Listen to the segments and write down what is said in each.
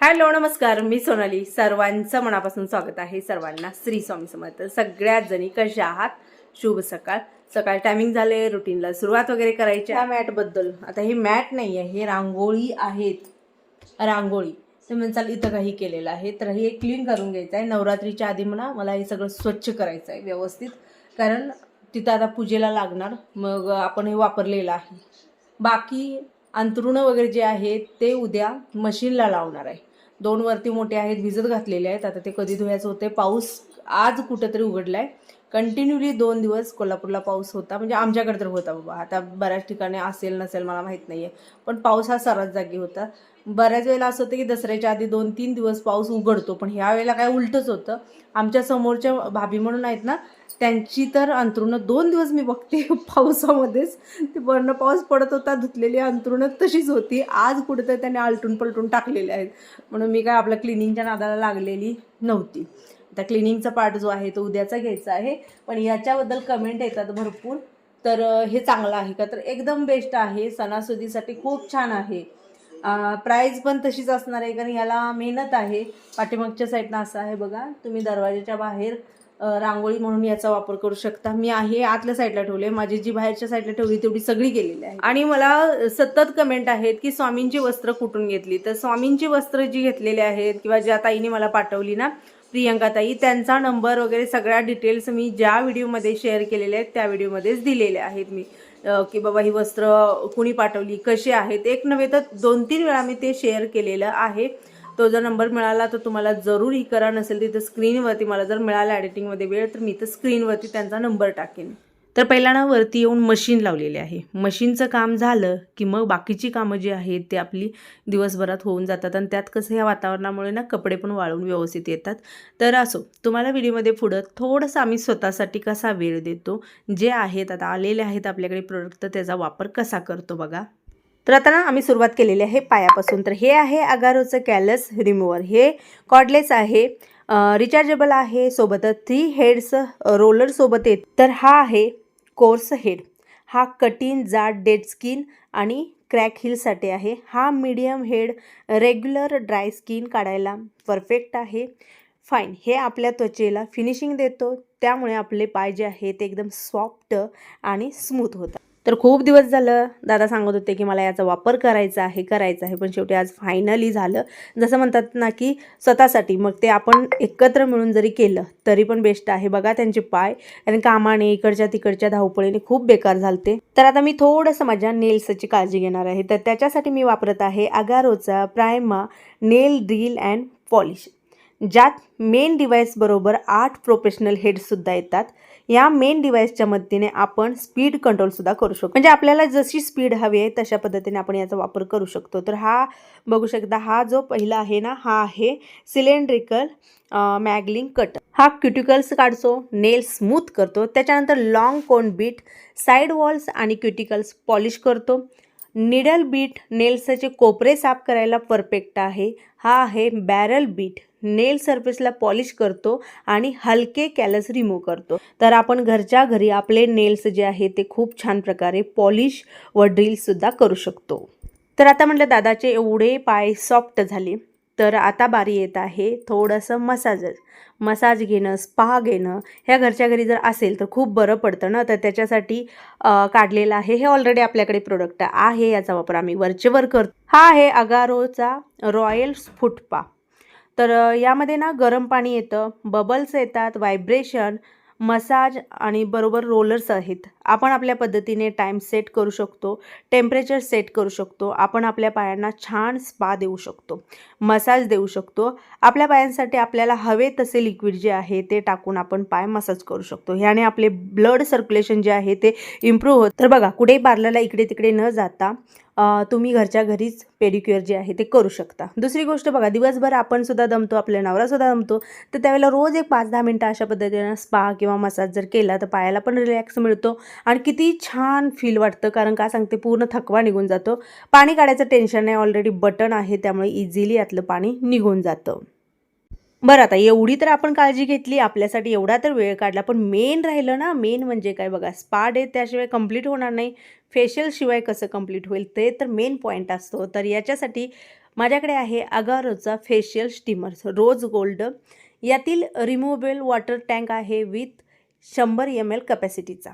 Hello नमस्कार. मी सोनाली. सर्वांचं मनापासून स्वागत आहे. सर्वांना श्री स्वामी समर्थ. सगळ्यात जणी कशा आहात? शुभ सकाळ. सकाळ टायमिंग झाले रुटीनला सुरुवात वगैरे करायची ह्या मॅटबद्दल आता हे मॅट नाही आहे हे रांगोळी आहेत. रांगोळी. तर म्हणसाल इथं काही केलेलं आहे. तर हे क्लीन करून घ्यायचं आहे नवरात्रीच्या आधी म्हणा मला हे सगळं स्वच्छ करायचं आहे व्यवस्थित. कारण तिथं आता पूजेला लागणार. मग आपण हे वापरलेलं आहे. बाकी अंतरुणं वगैरे जे आहेत ते उद्या मशीनला लावणार आहे. दोन वरती मोठे आहेत भिजत घातलेले आहेत. आता ते कधी धुवायचं होते पाऊस आज कुठंतरी उघडला आहे कंटिन्युअली दोन दिवस कोल्हापूरला पाऊस होता. म्हणजे आमच्याकडे तर होता बाबा. आता बऱ्याच ठिकाणी असेल नसेल मला माहीत नाही आहे पण पाऊस हा सर्रास जागी होता. बऱ्याच वेळेला असं होतं की दसऱ्याच्या आधी दोन तीन दिवस पाऊस उघडतो. पण ह्या वेळेला काय उलटच होतं. आमच्या समोरच्या भाभी म्हणून आहेत ना त्यांची तर अंथरुणं दोन दिवस मी बघते पावसामध्येच. ते वर्ण पाऊस पडत होता धुतलेली अंतरुणं तशीच होती. आज कुठेतरी त्याने आलटून पलटून टाकलेले आहेत. म्हणून मी काय आपल्या क्लिनिंगच्या नादाला लागलेली नव्हती. आता क्लिनिंगचा पार्ट जो आहे तो उद्याचा घ्यायचा आहे. पण याच्याबद्दल कमेंट येतात भरपूर. तर हे चांगलं आहे का? तर एकदम बेस्ट आहे. सणासुदीसाठी खूप छान आहे. प्राईज पण तशीच असणार आहे. कारण याला मेहनत आहे. पाठीमागच्या साईडनं असं आहे बघा. तुम्ही दरवाजाच्या बाहेर रांगोळी म्हणून याचा वापर करू शकता. मी आहे आतल्या साईडला ठेवले. माझी जी बाहेरच्या साईडला ठेवली तेवढी सगळी गेलेली आहे. आणि मला सतत कमेंट आहेत की स्वामींची वस्त्र कुठून घेतली? तर स्वामींची वस्त्र जी घेतलेली आहेत किंवा ज्या ताईने मला पाठवली ना प्रियंकाताई त्यांचा नंबर वगैरे सगळ्या डिटेल्स मी ज्या व्हिडिओमध्ये शेअर केलेल्या आहेत त्या व्हिडिओमध्येच दिलेले आहेत मी. की बाबा ही वस्त्र कुणी पाठवली कशी आहेत एक नव्हे तर दोन तीन वेळा मी ते शेअर केलेलं आहे. तो जर नंबर मिळाला तर तुम्हाला जरूर ही करा नसेल तिथं स्क्रीनवरती मला जर मिळाला एडिटिंगमध्ये वेळ तर मी तर स्क्रीनवरती त्यांचा नंबर टाकेन. तर पहिल्यांदा वरती येऊन मशीन लावलेली आहे. मशीनचं काम झालं की मग बाकीची कामं जी आहेत ते आपली दिवसभरात होऊन जातात आणि त्यात कसं ह्या वातावरणामुळे ना कपडे पण वाळून व्यवस्थित येतात. तर असो तुम्हाला व्हिडिओमध्ये पुढं थोडंसं आम्ही स्वतःसाठी कसा वेळ देतो जे आहेत आता आलेले आहेत आपल्याकडे प्रोडक्ट तर त्याचा वापर कसा करतो बघा. तर आता ना आम्ही सुरुवात केलेली आहे पायापासून. तर हे आहे अगारोचं कॅलस रिमूवर हे कॉडलेस आहे रिचार्जेबल आहे सोबतच थ्री हेड्स रोलर सोबत येत. तर हा आहे कोर्स हेड. हा कठीण जाड डेड स्किन आणि क्रॅक हिलसाठी आहे. हा medium head regular dry skin काढायला परफेक्ट आहे. फाईन. हे आपल्या त्वचेला फिनिशिंग देतो. त्यामुळे आपले पाय जे आहे ते एकदम सॉफ्ट आणि स्मूथ होतात. तर खूप दिवस झालं दादा सांगत होते की मला याचा वापर करायचा आहे करायचा आहे. पण शेवटी आज फायनली झालं. जसं म्हणतात ना की स्वतःसाठी मग ते आपण एकत्र मिळून जरी केलं तरी पण बेस्ट आहे. बघा त्यांचे पाय. आणि कामाने इकडच्या तिकडच्या धावपळीने खूप बेकार झालते. तर आता मी थोडंसं माझ्या नेल्सची काळजी घेणार आहे. तर त्याच्यासाठी मी वापरत आहे अगारोचा Prima nail drill and polish. ज्यात मेन डिव्हाइसबरोबर आठ प्रोफेशनल हेडसुद्धा येतात. या मेन डिव्हाइसच्या मदतीने आपण स्पीड कंट्रोलसुद्धा करू शकतो. म्हणजे आपल्याला जशी स्पीड हवी आहे तशा पद्धतीने आपण याचा वापर करू शकतो. तर हा बघू शकता हा जो पहिला आहे ना हा आहे सिलेंड्रिकल मॅगलिंग कट हा क्युटिकल्स काढतो नेल स्मूथ करतो. त्याच्यानंतर long cone bit side walls आणि क्युटिकल्स पॉलिश करतो. निडल बीट नेल्सचे कोपरे साफ करायला परफेक्ट आहे. हा आहे बॅरल बीट. नेल सर्फेसला पॉलिश करतो आणि हलके कॅलस रिमूव्ह करतो. तर आपण घरच्या घरी आपले नेल्स जे आहे ते खूप छान प्रकारे पॉलिश व ड्रिलसुद्धा करू शकतो. तर आता म्हटलं दादाचे एवढे पाय सॉफ्ट झाले. तर आता बारी येत आहे थोडंसं मसाजच. मसाज घेणं स्पा घेणं ह्या घरच्या घरी जर असेल तर खूप बरं पडतं ना? तर त्याच्यासाठी काढलेलं आहे. हे ऑलरेडी आपल्याकडे प्रोडक्ट आहे. याचा वापर आम्ही वरचेवर करतो. हा आहे अगारोचा रॉयल फुटपा. तर यामध्ये ना गरम पाणी येतं बबल्स येतात व्हायब्रेशन मसाज आणि बरोबर रोलर्स आहेत. आपण आपल्या पद्धतीने टाईम सेट करू शकतो टेम्परेचर सेट करू शकतो आपण आपल्या पायांना छान स्पा देऊ शकतो मसाज देऊ शकतो. आपल्या पायांसाठी आपल्याला हवे तसे लिक्विड जे आहे ते टाकून आपण पाय मसाज करू शकतो. ह्याने आपले ब्लड सर्क्युलेशन जे आहे ते इम्प्रूव्ह होत. तर बघा कुठेही पार्लरला इकडे तिकडे न जाता तुम्ही घरच्या घरीच पेडिक्युअर जे आहे ते करू शकता. दुसरी गोष्ट बघा दिवसभर आपण सुद्धा दमतो आपल्या नवरासुद्धा दमतो तर त्यावेळेला रोज एक पाच दहा मिनटं अशा पद्धतीनं स्पा किंवा मसाज जर केला तर पायाला पण रिलॅक्स मिळतो. आणि किती छान फील वाटतं. कारण का सांगते पूर्ण थकवा निघून जातो. पाणी काढायचं टेन्शन नाही. ऑलरेडी बटन आहे त्यामुळे इझिली यातलं पाणी निघून जातं. बरं आता एवढी तर आपण काळजी घेतली. आपल्यासाठी एवढा तर वेळ काढला. पण मेन राहिलं ना मेन म्हणजे काय बघा स्पा डे त्याशिवाय कंप्लीट होणार नाही. फेशियल शिवाय कसं कंप्लीट होईल ते तर मेन पॉईंट असतो. तर याच्यासाठी माझ्याकडे आहे अगारोचा फेशियल स्टीमर रोज गोल्ड यातील रिमूव्हेबल वॉटर टँक आहे विथ शंभर एम एल कपॅसिटीचा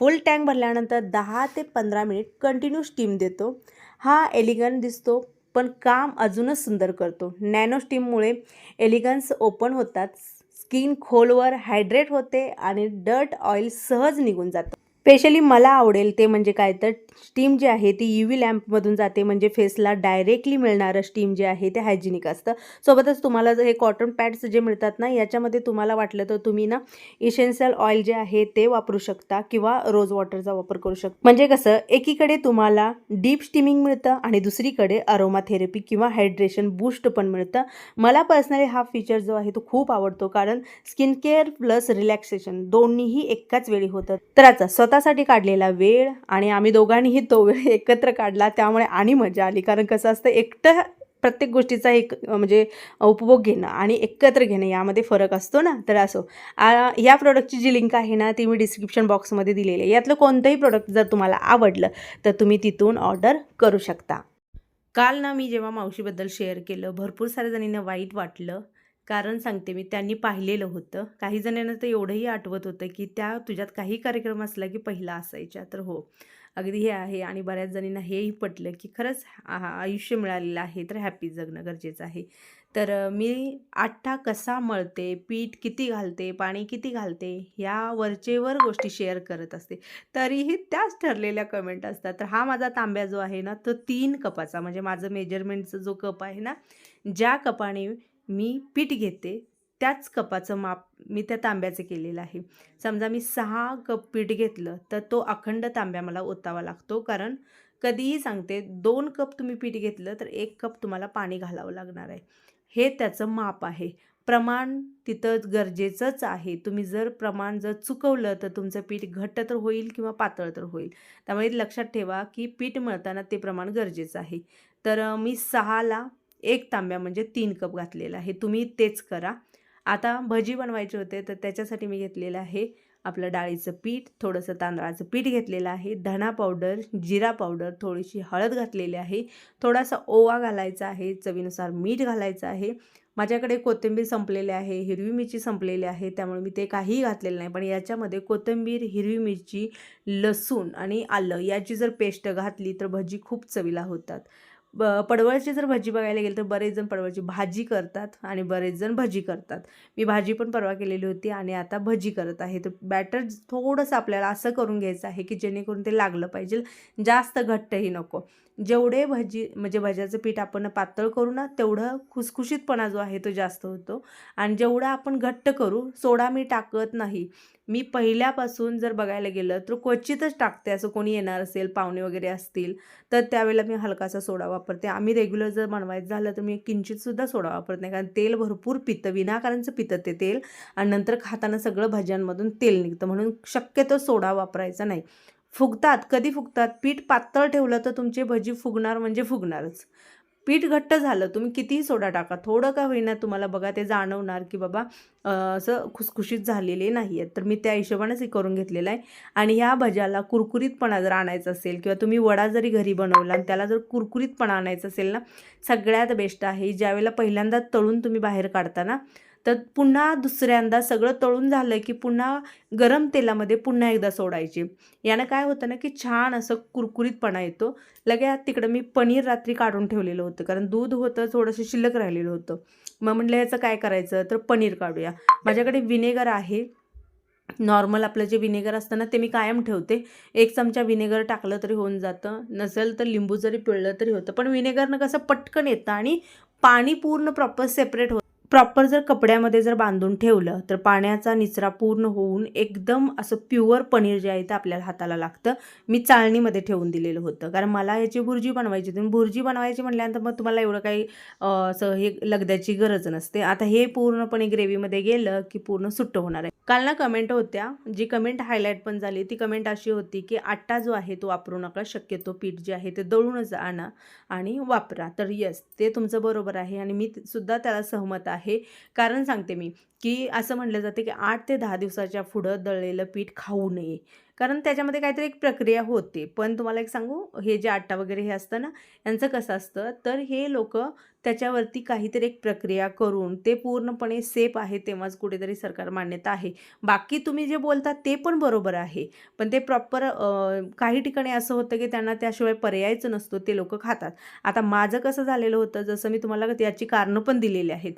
फुल टँक भरल्यानंतर दहा ते पंधरा मिनिट कंटिन्यू स्टीम देतो. हा एलिगन दिसतो पण काम अजूनच सुंदर करतो. नॅनो स्टीममुळे एलिगन्स ओपन होतात. स्किन खोलवर हायड्रेट होते आणि डर्ट ऑइल सहज निघून जातं. स्पेशली मला आवडेल ते म्हणजे काय तर स्टीम जी आहे ती यू व्ही लॅम्पमधून जाते म्हणजे फेसला डायरेक्टली मिळणारं स्टीम जे आहे ते हायजिनिक असतं. सोबतच तुम्हाला जर हे कॉटन पॅड्स जे मिळतात ना याच्यामध्ये तुम्हाला वाटलं तर तुम्ही ना इसेन्शियल ऑइल जे आहे ते वापरू शकता किंवा रोज वॉटरचा वापर करू शकता. म्हणजे कसं एकीकडे तुम्हाला डीप स्टीमिंग मिळतं आणि दुसरीकडे अरोमा थेरपी किंवा हायड्रेशन बूस्ट पण मिळतं. मला पर्सनली हा फीचर जो आहे तो खूप आवडतो कारण स्किन केअर प्लस रिलॅक्सेशन दोन्हीही एकाच वेळी होतं तर आता स्वतःसाठी काढलेला वेळ आणि आम्ही दोघांनीही तो वेळ एकत्र काढला त्यामुळे आणि मजा आली. कारण कसं असतं एकटं प्रत्येक गोष्टीचा एक म्हणजे उपभोग घेणं आणि एकत्र घेणं यामध्ये फरक असतो ना? तर असो. या प्रोडक्टची जी लिंक आहे ना ती मी डिस्क्रिप्शन बॉक्समध्ये दिलेली आहे. यातलं कोणतंही प्रोडक्ट जर तुम्हाला आवडलं तर तुम्ही तिथून ऑर्डर करू शकता. काल ना मी जेव्हा मावशीबद्दल शेअर केलं भरपूर साऱ्या जणींना वाईट वाटलं. कारण सांगते मी त्यांनी पाहिलेलं होतं. काही जणांना तर एवढंही आठवत होतं की त्या तुझ्यात काही कार्यक्रम असला की पहिला असायच्या तर हो. अगदी हे आहे आणि बऱ्याच जणींना हेही पटलं की खरंच आयुष्य मिळालेलं आहे तर हॅपी जगणं गरजेचं आहे. तर मी आठा कसा मळते पीठ किती घालते पाणी किती घालते ह्या वरचेवर गोष्टी शेअर करत असते. तरीही त्याच ठरलेल्या कमेंट असतात. तर हा माझा तांब्या जो आहे ना तो तीन कपाचा म्हणजे माझं मेजरमेंटचा जो कप आहे ना ज्या कपाने मी पीठ घेते त्याच कपाचं माप मी त्या तांब्याचं केलेलं आहे. समजा मी सहा कप पीठ घेतलं तर तो अखंड तांब्या मला ओतावा लागतो. कारण कधीही सांगते दोन कप तुम्ही पीठ घेतलं तर एक कप तुम्हाला पाणी घालावं लागणार आहे. हे त्याचं माप आहे. प्रमाण तिथं गरजेचंच आहे. तुम्ही जर प्रमाण जर चुकवलं तर तुमचं पीठ घट्ट तर होईल किंवा पातळ तर होईल. त्यामुळे लक्षात ठेवा की पीठ मळताना ते प्रमाण गरजेचं आहे. तर मी सहाला एक तांब्या म्हणजे तीन कप घातलेला आहे. तुम्ही तेच करा. आता भजी बनवायचे होते तर त्याच्यासाठी मी घेतलेलं आहे आपलं डाळीचं पीठ थोडंसं तांदळाचं पीठ घेतलेलं आहे धणा पावडर जिरा पावडर थोडीशी हळद घातलेली आहे थोडासा ओवा घालायचा आहे चवीनुसार मीठ घालायचं आहे. माझ्याकडे कोथिंबीर संपलेली आहे हिरवी मिरची संपलेली आहे त्यामुळे मी ते काहीही घातलेलं नाही पण याच्यामध्ये कोथिंबीर हिरवी मिरची लसूण आणि आलं याची जर पेस्ट घातली तर भजी खूप चवीला होतात. ब पडवळची जर भजी बघायला गेलं तर बरेच जण पडवळची भाजी करतात आणि बरेच जण भजी करतात. मी भाजी पण परवा केलेली होती आणि आता भजी करत आहे. तर बॅटर थोडंसं आपल्याला असं करून घ्यायचं आहे की जेणेकरून ते लागलं पाहिजे. जास्त घट्टही नको. जेवढे भजी म्हणजे भज्याचं पीठ आपण पातळ करू ना तेवढं खुसखुशीतपणा जो आहे तो जास्त होतो. आणि जेवढं आपण घट्ट करू सोडा मी टाकत नाही. मी पहिल्यापासून जर बघायला गेलं तर क्वचितच टाकते. असं कोणी येणार असेल पाहुणे वगैरे असतील तर त्यावेळेला मी हलकासा सोडा वापरते. आम्ही रेग्युलर जर बनवायचं झालं तर मी किंचितसुद्धा सोडा वापरत नाही. कारण तेल भरपूर पितं विनाकारणचं पितं ते तेल. आणि नंतर खाताना सगळं भज्यांमधून तेल निघतं. म्हणून शक्यतो सोडा वापरायचा नाही. फुगतात. कधी फुगतात? पीठ पातळ ठेवलं तर तुमची भजी फुगणार म्हणजे फुगणारच. पीठ घट्ट झालं तुम्ही कितीही सोडा टाका. थोडं का होईना तुम्हाला बघा ते जाणवणार की बाबा असं खुसखुशीत झालेले नाही आहेत तर मी त्या हिशोबानेच हे करून घेतलेलं आहे. आणि ह्या भज्याला कुरकुरीतपणा जर आणायचा असेल किंवा तुम्ही वडा जरी घरी बनवला आणि त्याला जर कुरकुरीतपणा आणायचा असेल ना सगळ्यात बेस्ट आहे. ज्यावेळेला पहिल्यांदा तळून तुम्ही बाहेर काढता ना तर पुन्हा दुसऱ्यांदा सगळं तळून झालं की पुन्हा गरम तेलामध्ये पुन्हा एकदा सोडायची. यानं काय होतं ना की छान असं कुरकुरीतपणा येतो. लगेच तिकडं मी पनीर रात्री काढून ठेवलेलं होतं कारण दूध होतं थोडंसं शिल्लक राहिलेलं होतं. मग म्हटलं याचं काय करायचं? तर पनीर काढूया. माझ्याकडे विनेगर आहे. नॉर्मल आपलं जे विनेगर असतं ना ते मी कायम ठेवते. एक चमचा विनेगर टाकलं तरी होऊन जातं. नसेल तर लिंबू जरी पिळलं तरी होतं. पण विनेगरनं कसं पटकन येतं आणि पाणी पूर्ण प्रॉपर सेपरेट होतं. प्रॉपर जर कपड्यामध्ये जर बांधून ठेवलं तर पाण्याचा निचरा पूर्ण होऊन एकदम असं प्युअर पनीर जे आहे ते आपल्याला हाताला लागतं. मी चाळणीमध्ये ठेवून दिलेलं होतं. कारण मला याची भुर्जी बनवायची होती. भुर्जी बनवायची म्हटल्यानंतर मग तुम्हाला एवढं काही असं हे लगद्याची गरज नसते. आता हे पूर्णपणे ग्रेव्हीमध्ये गेलं की पूर्ण सुट्ट होणार आहे. काल ना कमेंट होत्या. जी कमेंट हायलाईट पण झाली ती कमेंट अशी होती की आट्टा जो आहे तो वापरू नका. शक्यतो पीठ जे आहे ते दळूनच आणा आणि वापरा. तर येस ते तुमचं बरोबर आहे आणि मी सुद्धा त्याला सहमत आहे. कारण सांगते मी की असं म्हटलं जाते की आठ ते दहा दिवसाच्या पुढं दळलेलं पीठ खाऊ नये. कारण त्याच्यामध्ये काहीतरी एक प्रक्रिया होते. पण तुम्हाला एक सांगू हे जे आट्टा वगैरे हे असतं ना यांचं कसं असतं? तर हे लोक त्याच्यावरती काहीतरी एक प्रक्रिया करून ते पूर्णपणे सेफ आहे तेव्हाच कुठेतरी सरकार मान्यता आहे. बाकी तुम्ही जे बोलता ते पण बरोबर आहे. पण ते प्रॉपर काही ठिकाणी असं होतं की त्यांना त्याशिवाय पर्यायच नसतो ते लोक खातात. आता माझं कसं झालेलं होतं जसं मी तुम्हाला याची कारणं पण दिलेली आहेत.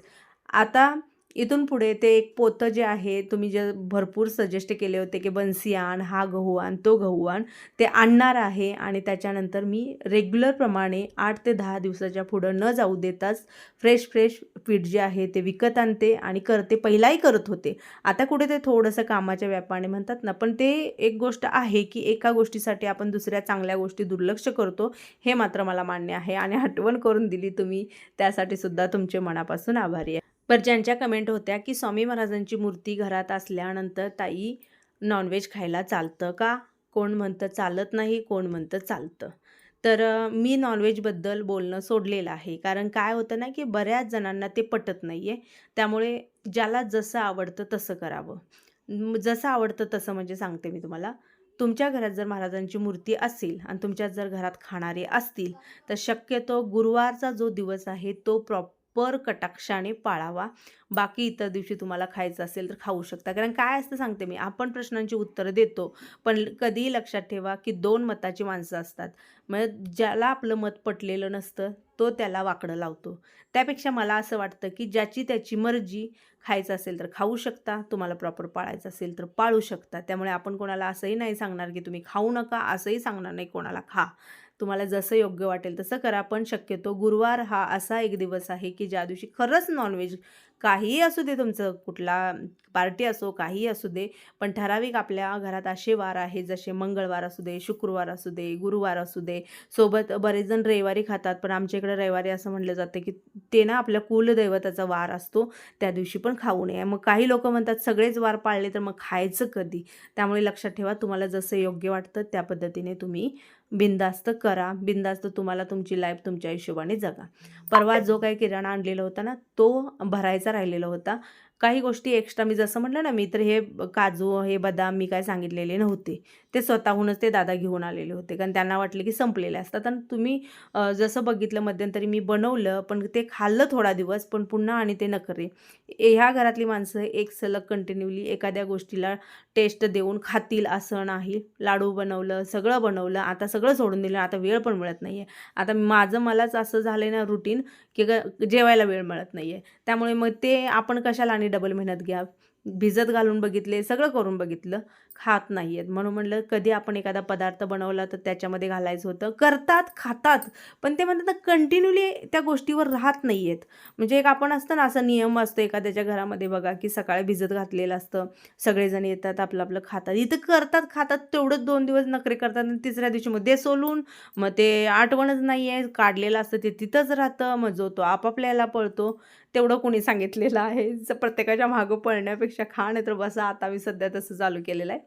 आता इथून पुढे ते एक पोतं जे आहे तुम्ही जे भरपूर सजेस्ट केले होते की बन्सी आण हा गहू आण तो गहू आण ते आणणार आहे आणि त्याच्यानंतर मी रेग्युलरप्रमाणे आठ ते दहा दिवसाच्या पुढं न जाऊ देताच फ्रेश फ्रेश पीठ जे आहे ते विकत आणते आणि करते पहिलाही करत होते. आता कुठे ते थोडंसं कामाच्या व्यापाने म्हणतात ना पण ते एक गोष्ट आहे की एका गोष्टीसाठी आपण दुसऱ्या चांगल्या गोष्टी दुर्लक्ष करतो हे मात्र मला मान्य आहे आणि आठवण करून दिली तुम्ही त्यासाठी सुद्धा तुमचे मनापासून आभारी आहे. पर ज्यांच्या कमेंट होत्या की स्वामी महाराजांची मूर्ती घरात असल्यानंतर ताई नॉनव्हेज खायला चालतं का? कोण म्हणतं चालत नाही कोण म्हणतं चालतं. तर मी नॉनव्हेजबद्दल बोलणं सोडलेलं आहे. कारण काय होतं ना की बऱ्याच जणांना ते पटत नाही आहे त्यामुळे ज्याला जसं आवडतं तसं करावं. जसं आवडतं तसं म्हणजे सांगते मी तुम्हाला. तुमच्या घरात जर महाराजांची मूर्ती असेल आणि तुमच्या जर घरात खाणारे असतील तर शक्यतो गुरुवारचा जो दिवस आहे तो प्रॉप पर कटाक्षाने पाळावा. बाकी इतर दिवशी तुम्हाला खायचं असेल तर खाऊ शकता. कारण काय असतं सांगते मी आपण प्रश्नांची उत्तरं देतो पण कधीही लक्षात ठेवा की दोन मताची माणसं असतात. मग ज्याला आपलं मत पटलेलं नसतं तो त्याला वाकडं लावतो. त्यापेक्षा मला असं वाटतं की ज्याची त्याची मर्जी खायचं असेल तर खाऊ शकता तुम्हाला प्रॉपर पाळायचं असेल तर पाळू शकता. त्यामुळे आपण कोणाला असंही नाही सांगणार की तुम्ही खाऊ नका असंही सांगणार नाही कोणाला खा. तुम्हाला जसं योग्य वाटेल तसं करा. पण शक्यतो गुरुवार हा असा एक दिवस आहे की ज्या दिवशी खरंच नॉनव्हेज काहीही असू दे तुमचं कुठला पार्टी असो काहीही असू दे पण ठराविक आपल्या घरात असे वार आहे. जसे मंगळवार असू दे शुक्रवार असू दे गुरुवार असू दे सोबत बरेच जण रविवारी खातात. पण आमच्या इकडे रविवारी असं म्हटलं जातं की ते ना आपल्या कुलदैवताचा वार असतो. त्या दिवशी पण खाऊ नये. मग काही लोक म्हणतात सगळेच वार पाळले तर मग खायचं कधी? त्यामुळे लक्षात ठेवा तुम्हाला जसं योग्य वाटतं त्या पद्धतीने तुम्ही बिंदास्त करा. बिंदास्त तुम्हाला तुमची लाईफ तुमच्या हिशोबाने जगा. परवा जो काही किराणा आणलेला होता ना तो भरायचा राहिलेला होता. काही गोष्टी एक्स्ट्रा मी जसं म्हटलं ना मी तर हे काजू हे बदाम मी काय सांगितलेले नव्हते. ते स्वतःहूनच ते दादा घेऊन आलेले होते. कारण त्यांना वाटले की संपलेले असतात. आणि तुम्ही जसं बघितलं मध्यंतरी मी बनवलं पण ते खाल्लं थोडा दिवस पण पुन्हा आणि ते नकरे ह्या घरातली माणसं एक सलग कंटिन्यूली एखाद्या गोष्टीला टेस्ट देऊन खातील असं नाही. लाडू बनवलं सगळं बनवलं आता सगळं सोडून दिलं आता वेळ पण मिळत नाही आहे आता माझं मलाच असं झालं ना रुटीन की ग जेवायला वेळ मिळत नाही आहे त्यामुळे मग ते आपण कशाला आणि डबल मेहनत घ्या. भिजत घालून बघितले सगळं करून बघितलं. खात नाही आहेत म्हणून म्हणलं कधी आपण एखादा पदार्थ बनवला तर त्याच्यामध्ये घालायचं होतं. करतात खातात. पण ते म्हणतात ना त्या गोष्टीवर राहत नाही आहेत म्हणजे एक आपण असतं ना असं नियम असतो एखाद्याच्या घरामध्ये बघा की सकाळी भिजत घातलेलं असतं. सगळेजण येतात आपलं आपलं खातात. इथं करतात खातात तेवढंच दोन दिवस नखरे करतात आणि तिसऱ्या दिवशी मग ते सोलून मग ते आठवणच नाही आहे काढलेलं असतं ते तिथंच राहतं. मग जो तो आपापल्याला पळतो. तेवढं कोणी सांगितलेलं आहे. प्रत्येकाच्या मागं पळण्यापेक्षा खा नाही तर बसा. आता मी सध्या तसं चालू केलेलं आहे.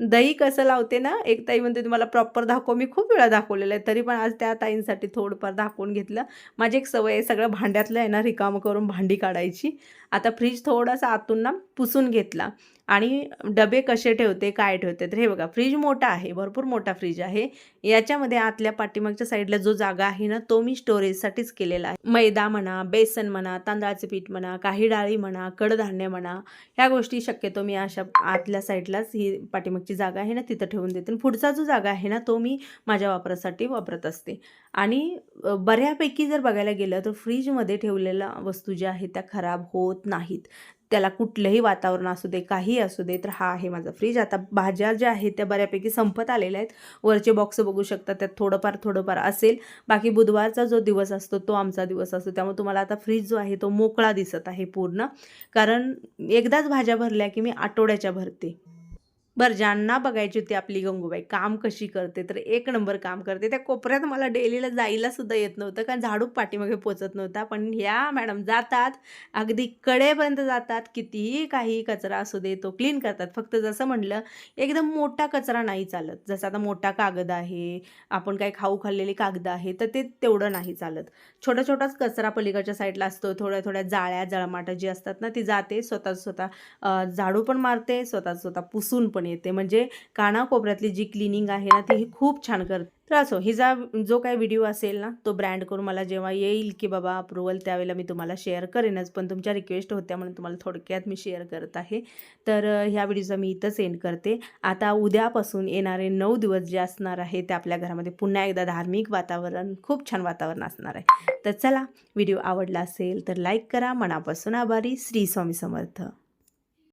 दही कसं लावते ना एक ताई म्हणते तुम्हाला प्रॉपर दाखव मी खूप वेळा दाखवलेलं आहे तरी पण आज त्या ताईंसाठी थोडंफार दाखवून घेतलं. माझी एक सवय आहे सगळं भांड्यातलं आहे ना रिकामं करून भांडी काढायची. आता फ्रीज थोडासा आतून ना पुसून घेतला. आणि डबे कसे ठेवते काय ठेवते तर हे बघा फ्रीज मोठा आहे भरपूर मोठा फ्रीज आहे. याच्यामध्ये आतल्या पाठीमागच्या साईडला जो जागा आहे ना तो मी स्टोरेजसाठीच केलेला आहे. मैदा म्हणा बेसन म्हणा तांदळाचे पीठ म्हणा काही डाळी म्हणा कडधान्य म्हणा ह्या गोष्टी शक्यतो मी अशा आतल्या साईडलाच ही जी जागा आहे ना तिथं ठेवून देते. आणि पुढचा जो जागा आहे ना तो मी माझ्या वापरासाठी वापरत असते. आणि बऱ्यापैकी जर बघायला गेलं तर फ्रीजमध्ये ठेवलेल्या वस्तू ज्या आहेत त्या खराब होत नाहीत. त्याला कुठलंही वातावरण असू दे काही असू दे तर हा आहे माझा फ्रीज. आता भाज्या ज्या आहेत त्या बऱ्यापैकी संपत आलेल्या आहेत. वरचे बॉक्स बघू शकता त्यात थोडंफार थोडंफार असेल. बाकी बुधवारचा जो दिवस असतो तो आमचा दिवस असतो. त्यामुळे तुम्हाला आता फ्रीज जो आहे तो मोकळा दिसत आहे पूर्ण. कारण एकदाच भाज्या भरल्या की मी आठवड्याच्या भरते. बरं ज्यांना बघायची होती आपली गंगूबाई काम कशी करते तर एक नंबर काम करते. त्या कोपऱ्यात मला डेलीला जायला सुद्धा येत नव्हतं कारण झाडू पाठीमागे पोचत नव्हता. पण ह्या मॅडम जातात अगदी कडेपर्यंत जातात कितीही काही कचरा असू दे तो क्लीन करतात. फक्त जसं म्हणलं एकदम मोठा कचरा नाही चालत. जसं आता मोठा कागद आहे आपण काही खाऊ खाल्लेली कागद आहे तर ते तेवढं नाही चालत. छोटा छोटाच कचरा पलीकडच्या साईडला असतो थोड्या थोड्या जाळ्या जळमाटं जी असतात ना ती जाते. स्वतः स्वतः झाडू पण मारते स्वतः स्वतः पुसून पण येते. म्हणजे कानाकोपऱ्यातली जी क्लिनिंग आहे ना ती ही खूप छान करते तर असो हिचा जो काही व्हिडिओ असेल ना तो ब्रँड करून मला जेव्हा येईल की बाबा अप्रुव्हल त्यावेळेला मी तुम्हाला शेअर करेनच. पण तुमच्या रिक्वेस्ट होत्या म्हणून तुम्हाला थोडक्यात मी शेअर करत आहे. तर ह्या व्हिडिओचा मी इथंच एंड करते. आता उद्यापासून येणारे नऊ दिवस जे असणार आहे ते आपल्या घरामध्ये पुन्हा एकदा धार्मिक वातावरण खूप छान वातावरण असणार आहे. तर चला व्हिडिओ आवडला असेल तर लाईक करा. मनापासून आभारी. श्री स्वामी समर्थ.